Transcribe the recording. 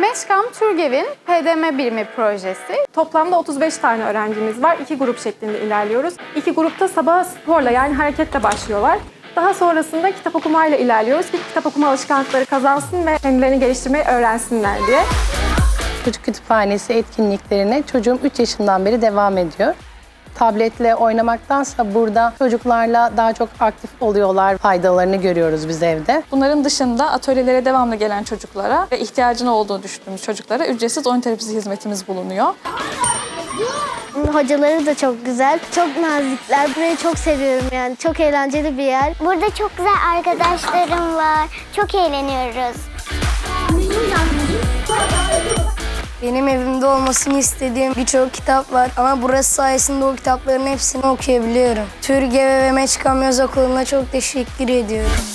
Meşkam Türgev'in PDM birimi projesi. Toplamda 35 tane öğrencimiz var. İki grup şeklinde ilerliyoruz. İki grupta sabah sporla yani hareketle başlıyorlar. Daha sonrasında kitap okumayla ilerliyoruz ki kitap okuma alışkanlıkları kazansın ve kendilerini geliştirmeyi öğrensinler diye. Çocuk kütüphanesi etkinliklerine çocuğum 3 yaşından beri devam ediyor. Tabletle oynamaktansa burada çocuklarla daha çok aktif oluyorlar. Faydalarını görüyoruz biz evde. Bunların dışında atölyelere devamlı gelen çocuklara ve ihtiyacın olduğunu düşündüğümüz çocuklara ücretsiz oyun terapisi hizmetimiz bulunuyor. Hocaları da çok güzel, çok nazikler. Burayı çok seviyorum yani. Çok eğlenceli bir yer. Burada çok güzel arkadaşlarım var. Çok eğleniyoruz. Benim evimde olmasını istediğim birçok kitap var ama burası sayesinde o kitapların hepsini okuyabiliyorum. Türgeve ve Meçkam Yaz Okulu'na çok teşekkür ediyorum.